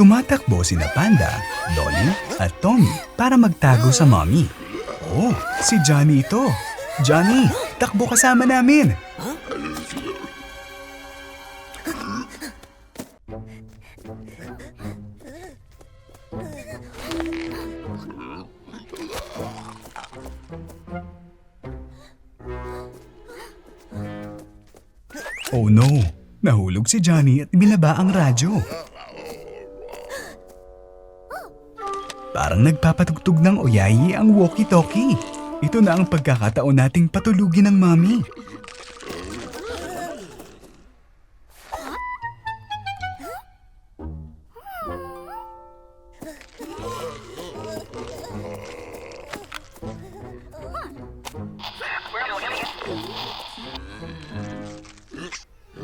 Tumatakbo sina Panda, Dolly at Tommy para magtago sa mommy. Oh, si Johnny ito. Johnny, takbo kasama namin. Oh no, nahulog si Johnny at binaba ang radyo. Parang nagpapatugtog ng oyayi ang walkie-talkie. Ito na ang pagkakataon nating patulugin ng mami.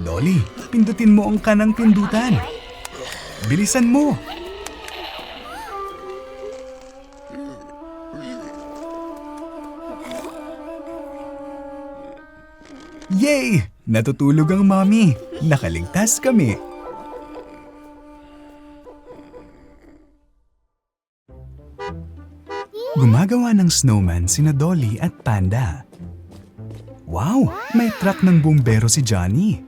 Dolly, pindutin mo ang kanang pindutan. Bilisan mo! Natutulog ang mommy. Nakaligtas kami. Gumagawa ng snowman sina Dolly at Panda. Wow! May truck ng bumbero si Johnny.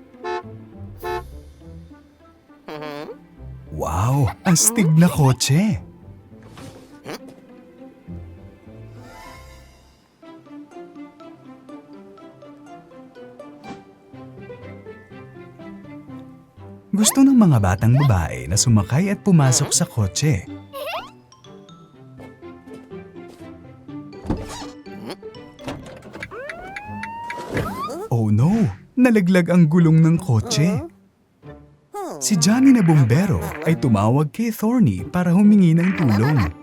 Wow! Astig na kotse! Gusto ng mga batang babae na sumakay at pumasok sa kotse. Oh no! Nalaglag ang gulong ng kotse. Si Johnny na bumbero ay tumawag kay Thorny para humingi ng tulong.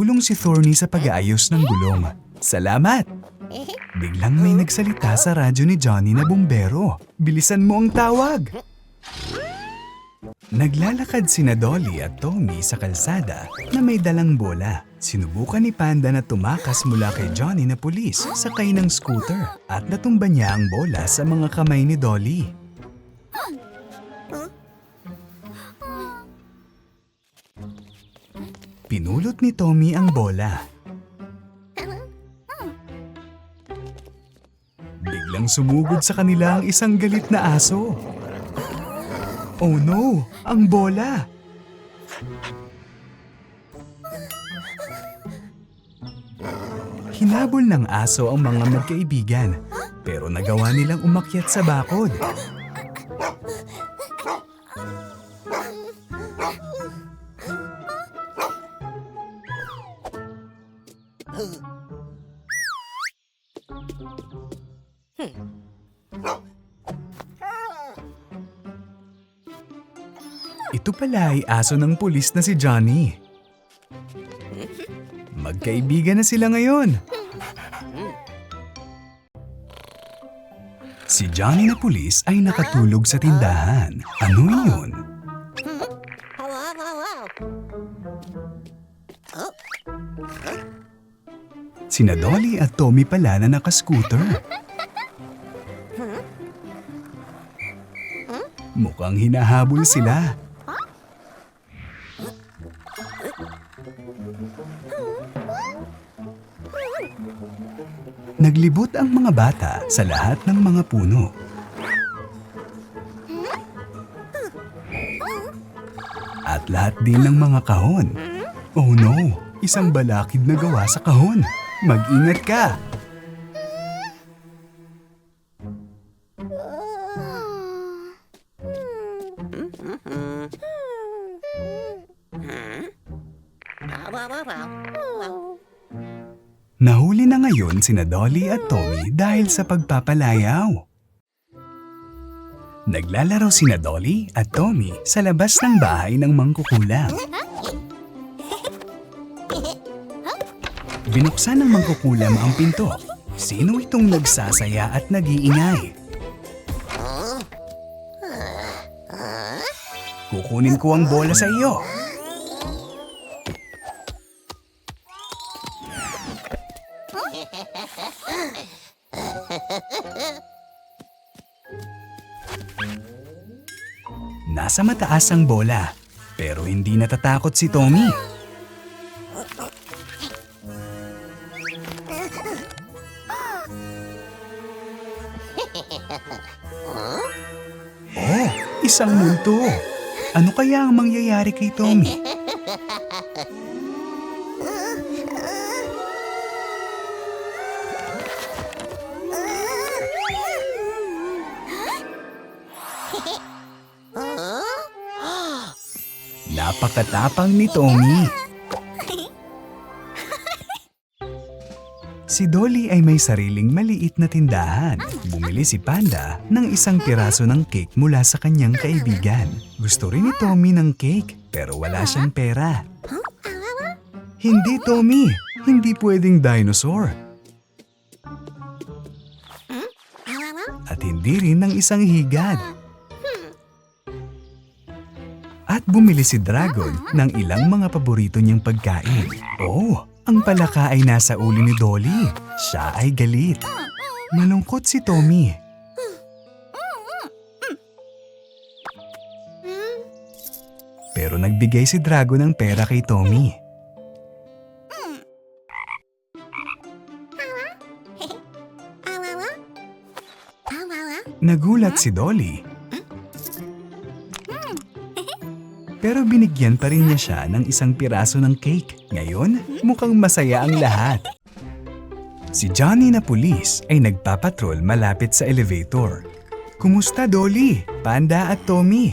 Nakatulong si Thorny sa pag-aayos ng gulong. Salamat! Biglang may nagsalita sa radyo ni Johnny na bumbero. Bilisan mo ang tawag! Naglalakad sina Dolly at Tommy sa kalsada na may dalang bola. Sinubukan ni Panda na tumakas mula kay Johnny na pulis sakay ng scooter at natumba niya ang bola sa mga kamay ni Dolly. Pinulot ni Tommy ang bola. Biglang sumugod sa kanila ang isang galit na aso. Oh no! Ang bola! Hinabol ng aso ang mga magkaibigan pero nagawa nilang umakyat sa bakod. Ito pala ay aso ng pulis na si Johnny. Magkaibigan na sila ngayon. Si Johnny na pulis ay nakatulog sa tindahan. Ano yun? Sina Dolly at Tommy pala na nakascooter. Mukhang hinahabol sila. Naglibot ang mga bata sa lahat ng mga puno. At lahat din ng mga kahon. Oh no, isang balakid na gawa sa kahon. Mag-ingat ka! Ngayon sina Dolly at Tommy dahil sa pagpapalayaw. Naglalaro sina Dolly at Tommy sa labas ng bahay ng mangkukulam. Binuksan ng mangkukulam ang pinto. Sino itong nagsasaya at nag-iingay? Kukunin ko ang bola sa iyo. Nasa mataas ang bola, pero hindi natatakot si Tommy. Oh, isang multo. Ano kaya ang mangyayari kay Tommy? Napakatapang ni Tommy. Si Dolly ay may sariling maliit na tindahan. Bumili si Panda ng isang piraso ng cake mula sa kanyang kaibigan. Gusto rin ni Tommy ng cake pero wala siyang pera. Hindi Tommy, hindi pwedeng dinosaur. At hindi rin ng isang higad. Bumili si Dragon ng ilang mga paborito niyang pagkain. Oh, ang palaka ay nasa ulo ni Dolly. Siya ay galit. Malungkot si Tommy. Pero nagbigay si Dragon ng pera kay Tommy. Nagulat si Dolly. Pero binigyan pa rin niya siya ng isang piraso ng cake. Ngayon, mukhang masaya ang lahat. Si Johnny na pulis ay nagpapatrol malapit sa elevator. Kumusta Dolly, Panda at Tommy?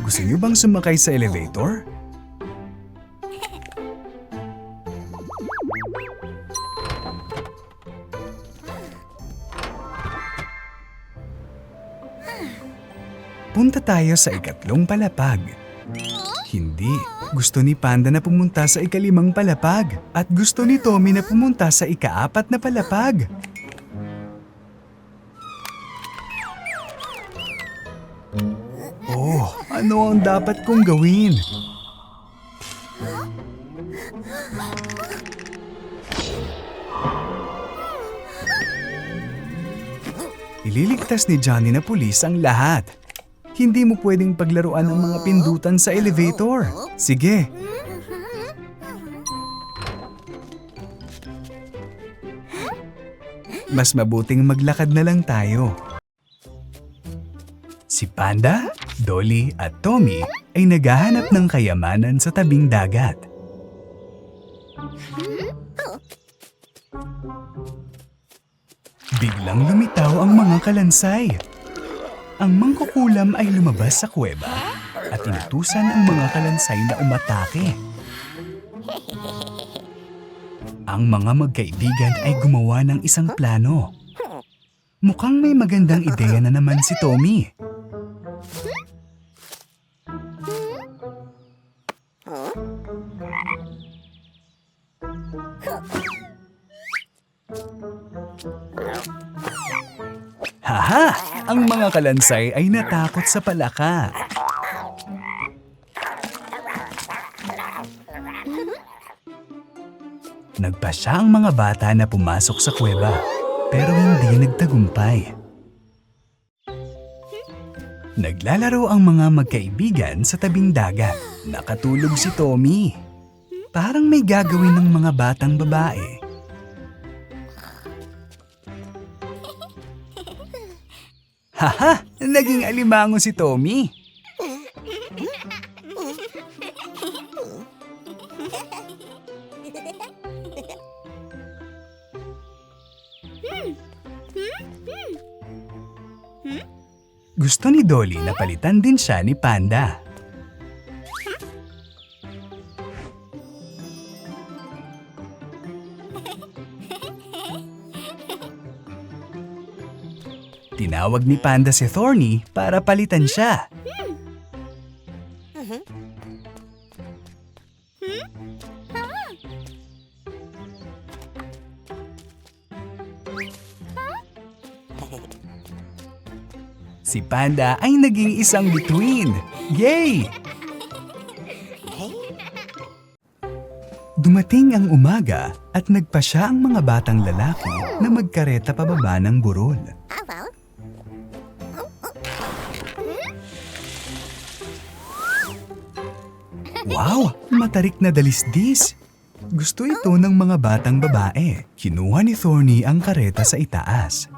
Gusto niyo bang sumakay sa elevator? Punta tayo sa ikatlong palapag. Hindi. Gusto ni Panda na pumunta sa ikalimang palapag. At gusto ni Tommy na pumunta sa ikaapat na palapag. Oh, ano ang dapat kong gawin? Ililigtas ni Johnny na pulis ang lahat. Hindi mo pwedeng paglaruan ang mga pindutan sa elevator. Sige. Mas mabuting maglakad na lang tayo. Si Panda, Dolly at Tommy ay naghahanap ng kayamanan sa tabing dagat. Biglang lumitaw ang mga kalansay. Ang mangkukulam ay lumabas sa kuweba at inutusan ang mga kalansay na umatake. Ang mga magkaibigan ay gumawa ng isang plano. Mukhang may magandang ideya na naman si Tommy. Mga kalansay ay natakot sa palaka. Nagpasya ang mga bata na pumasok sa kuweba, pero hindi nagtagumpay. Naglalaro ang mga magkaibigan sa tabing dagat. Nakatulog si Tommy. Parang may gagawin ng mga batang babae. Haha! Naging alimango si Tommy. Gusto ni Dolly na palitan din siya ni Panda. Tinawag ni Panda si Thorny para palitan siya. Si Panda ay naging isang bituin. Yay! Dumating ang umaga at nagpasya ang mga batang lalaki na magkareta pababa ng burol. Wow! Matarik na dalisdis! Gusto ito ng mga batang babae. Kinuha ni Thorny ang kareta sa itaas.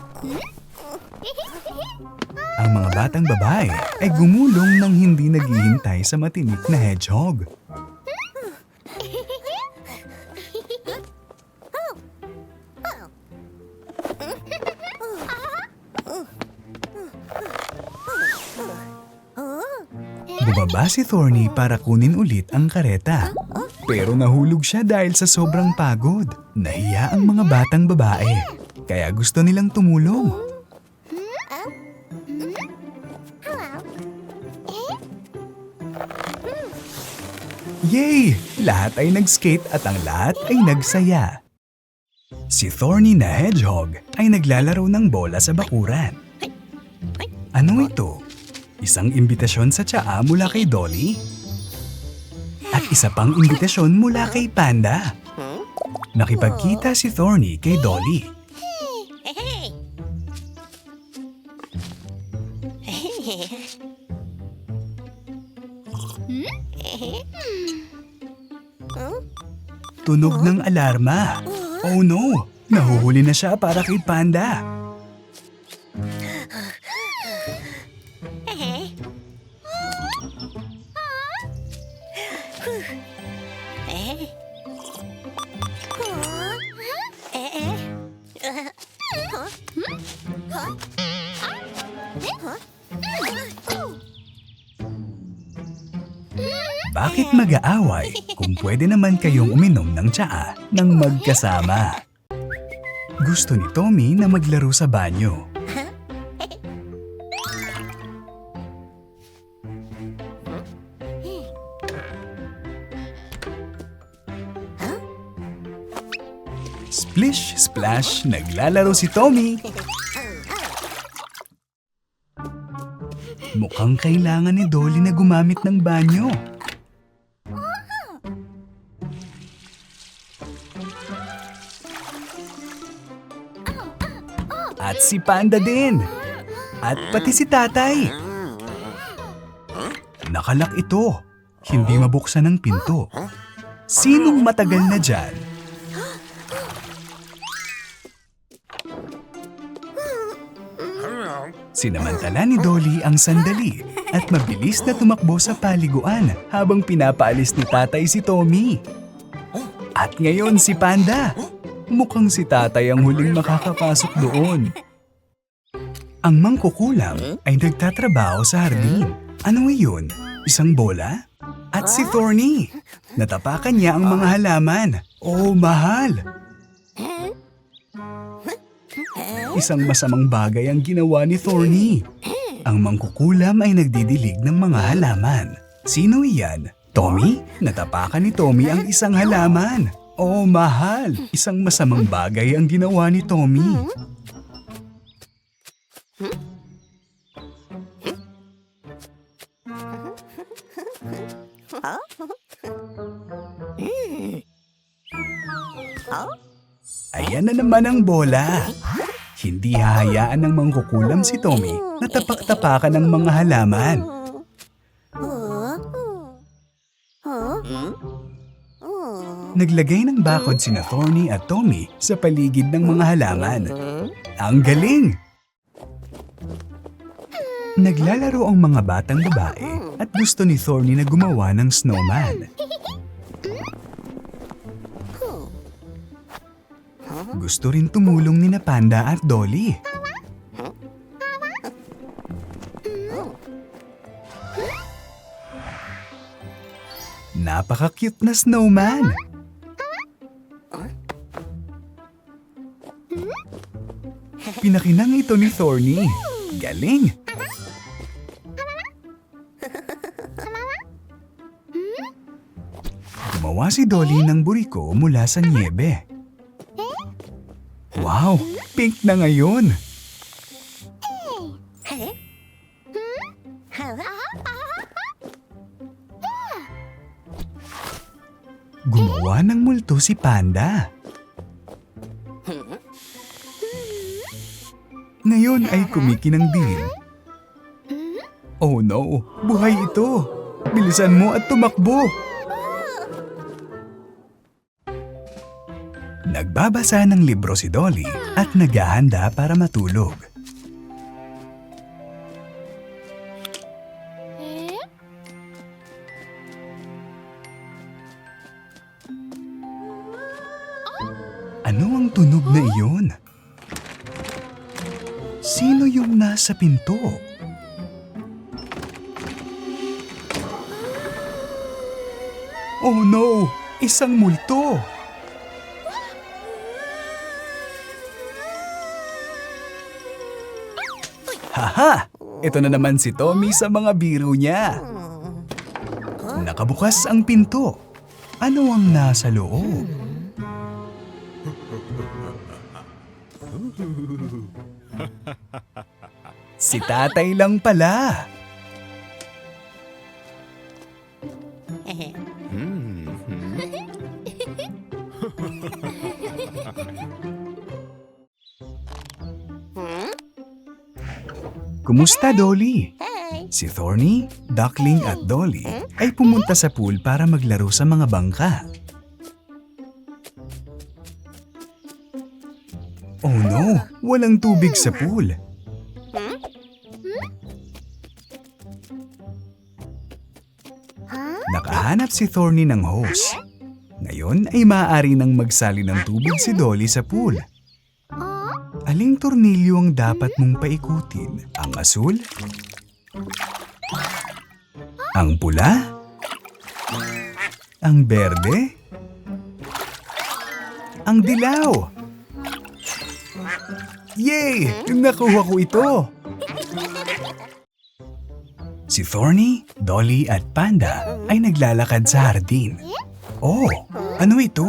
Ang mga batang babae ay gumulong nang hindi naghihintay sa matinik na hedgehog. Bumaba si Thorny para kunin ulit ang kareta. Pero nahulog siya dahil sa sobrang pagod. Nahiya ang mga batang babae. Kaya gusto nilang tumulong. Yay! Lahat ay nag-skate at ang lahat ay nagsaya. Si Thorny na hedgehog ay naglalaro ng bola sa bakuran. Ano ito? Isang imbitasyon sa tsaa mula kay Dolly? At isa pang imbitasyon mula kay Panda. Nakipagkita si Thorny kay Dolly. Tunog ng alarma. Oh no! Nahuhuli na siya para kay Panda. Bakit mag-aaway kung pwede naman kayong uminom ng tsaa ng magkasama? Gusto ni Tommy na maglaro sa banyo. Splish, splash, naglalaro si Tommy. Mukhang kailangan ni Dolly na gumamit ng banyo. Si Panda din. At pati si Tatay. Nakalak ito. Hindi mabuksan ang pinto. Sinong matagal na dyan? Sinamantala ni Dolly ang sandali at mabilis na tumakbo sa paliguan habang pinapaalis ni tatay si Tommy. At ngayon si Panda. Mukhang si tatay ang huling makakapasok doon. Ang mangkukulam ay nagtatrabaho sa hardin. Ano iyon? Isang bola? At si Thorny. Natapakan niya ang mga halaman. Oh, mahal! Isang masamang bagay ang ginawa ni Thorny. Ang mangkukulam ay nagdidilig ng mga halaman. Sino iyan? Tommy? Natapakan ni Tommy ang isang halaman. Oh, mahal! Isang masamang bagay ang ginawa ni Tommy. Ayan na naman ang bola. Hindi hahayaan ng mangkukulam si Tommy na tapak-tapakan ng mga halaman. Naglagay ng bakod sina Thorny at Tommy sa paligid ng mga halaman. Ang galing! Naglalaro ang mga batang babae at gusto ni Thorny na gumawa ng snowman. Gusto rin tumulong ni na Panda at Dolly. Napaka-cute na snowman. Pinakinang ito ni Thorny. Galing! Gumawa si Dolly ng buriko mula sa niebe. Wow! Pink na ngayon! Gumawa ng multo si Panda. Ngayon ay kumikinang din. Oh no, buhay ito. Bilisan mo at tumakbo. Nagbabasa ng libro si Dolly at naghahanda para matulog. Ano ang tunog na iyon? Sino yung nasa pinto? Oh no! Isang multo! Haha! Ito na naman si Tommy sa mga biro niya. Nakabukas ang pinto. Ano ang nasa loob? Si tatay lang pala. Kumusta, Dolly? Si Thorny, Duckling at Dolly ay pumunta sa pool para maglaro sa mga bangka. Oh no! Walang tubig sa pool. Nakahanap si Thorny ng hose. Ngayon ay maaari nang magsali ng tubig si Dolly sa pool. Aling tornilyo ang dapat mong paikutin? Ang asul? Ang pula? Ang berde? Ang dilaw? Yay! Nakuha ko ito! Si Thorny, Dolly at Panda ay naglalakad sa hardin. Oh, ano ito?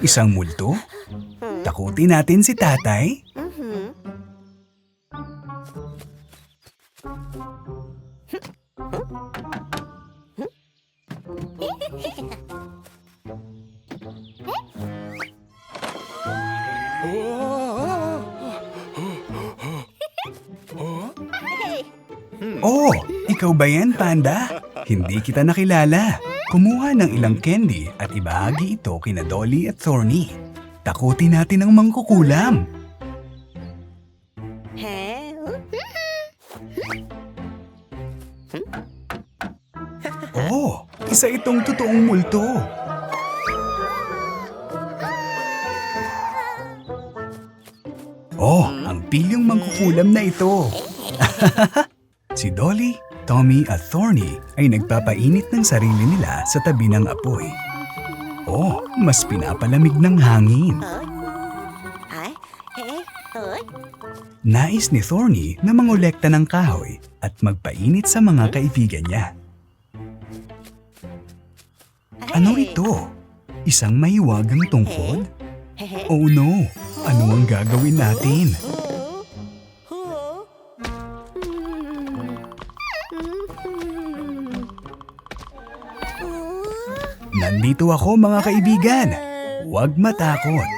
Isang multo? Takutin natin si tatay? Ba yan, Panda? Hindi kita nakilala. Kumuha ng ilang candy at ibahagi ito kina Dolly at Thorny. Takutin natin ang mangkukulam. Oh, isa itong totoong multo. Oh, ang pilyong mangkukulam na ito. si Dolly, Tommy at Thorny ay nagpapainit ng sarili nila sa tabi ng apoy. Oh, mas pinapalamig ng hangin. Nais ni Thorny na mangolekta ng kahoy at magpainit sa mga kaibigan niya. Ano ito? Isang mahiwagang tungkod? Oh no! Ano ang gagawin natin? Nandito ako mga kaibigan. Huwag matakot.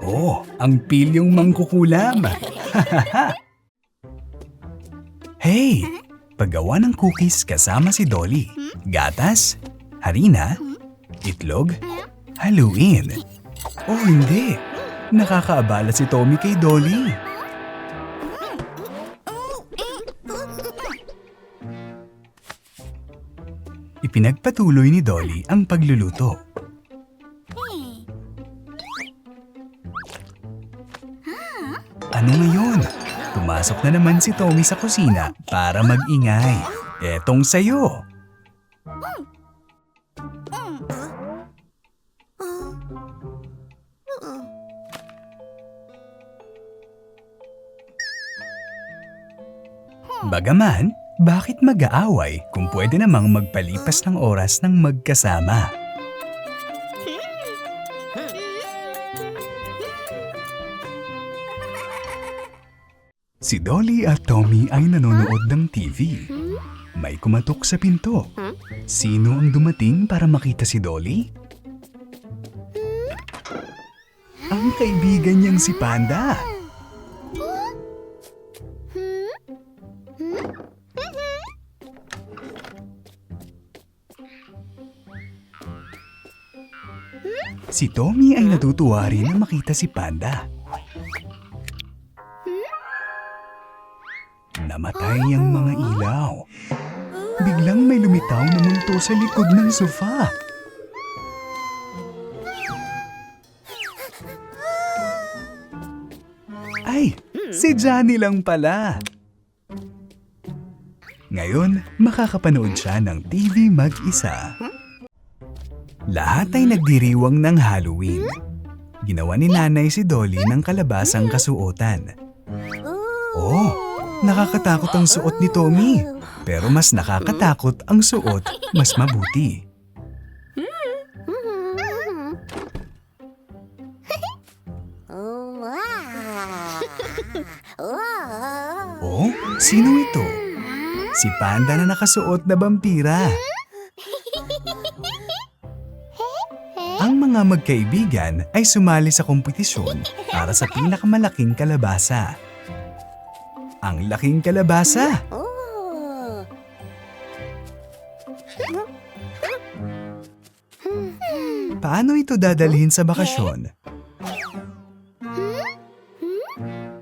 Oh, ang pilyong mangkukulam. hey, paggawa ng cookies kasama si Dolly. Gatas, harina, itlog, haluin. Oh, hindi. Nakakaabala si Tommy kay Dolly. Ipinagpatuloy ni Dolly ang pagluluto. Ano ngayon? Pumasok na naman si Tommy sa kusina para mag-ingay. Etong sayo. Bagaman, Bakit mag-aaway kung pwede namang magpalipas ng oras ng magkasama? Si Dolly at Tommy ay nanonood ng TV. May kumatok sa pinto. Sino ang dumating para makita si Dolly? Ang kaibigan niyang si Panda. Si Tommy ay natutuwa rin na makita si Panda. Namatay ang mga ilaw. Biglang may lumitaw na multo sa likod ng sofa. Ay, si Johnny lang pala. Ngayon, makakapanood siya ng TV mag-isa. Lahat ay nagdiriwang ng Halloween. Ginawa ni nanay si Dolly ng kalabasang kasuotan. Oh, nakakatakot ang suot ni Tommy. Pero mas nakakatakot ang suot, mas mabuti. Oh, sino ito? Si Panda na nakasuot na vampira. Ang mga magkaibigan ay sumali sa kompetisyon para sa pinakamalaking kalabasa. Ang laking kalabasa! Paano ito dadalhin sa bakasyon?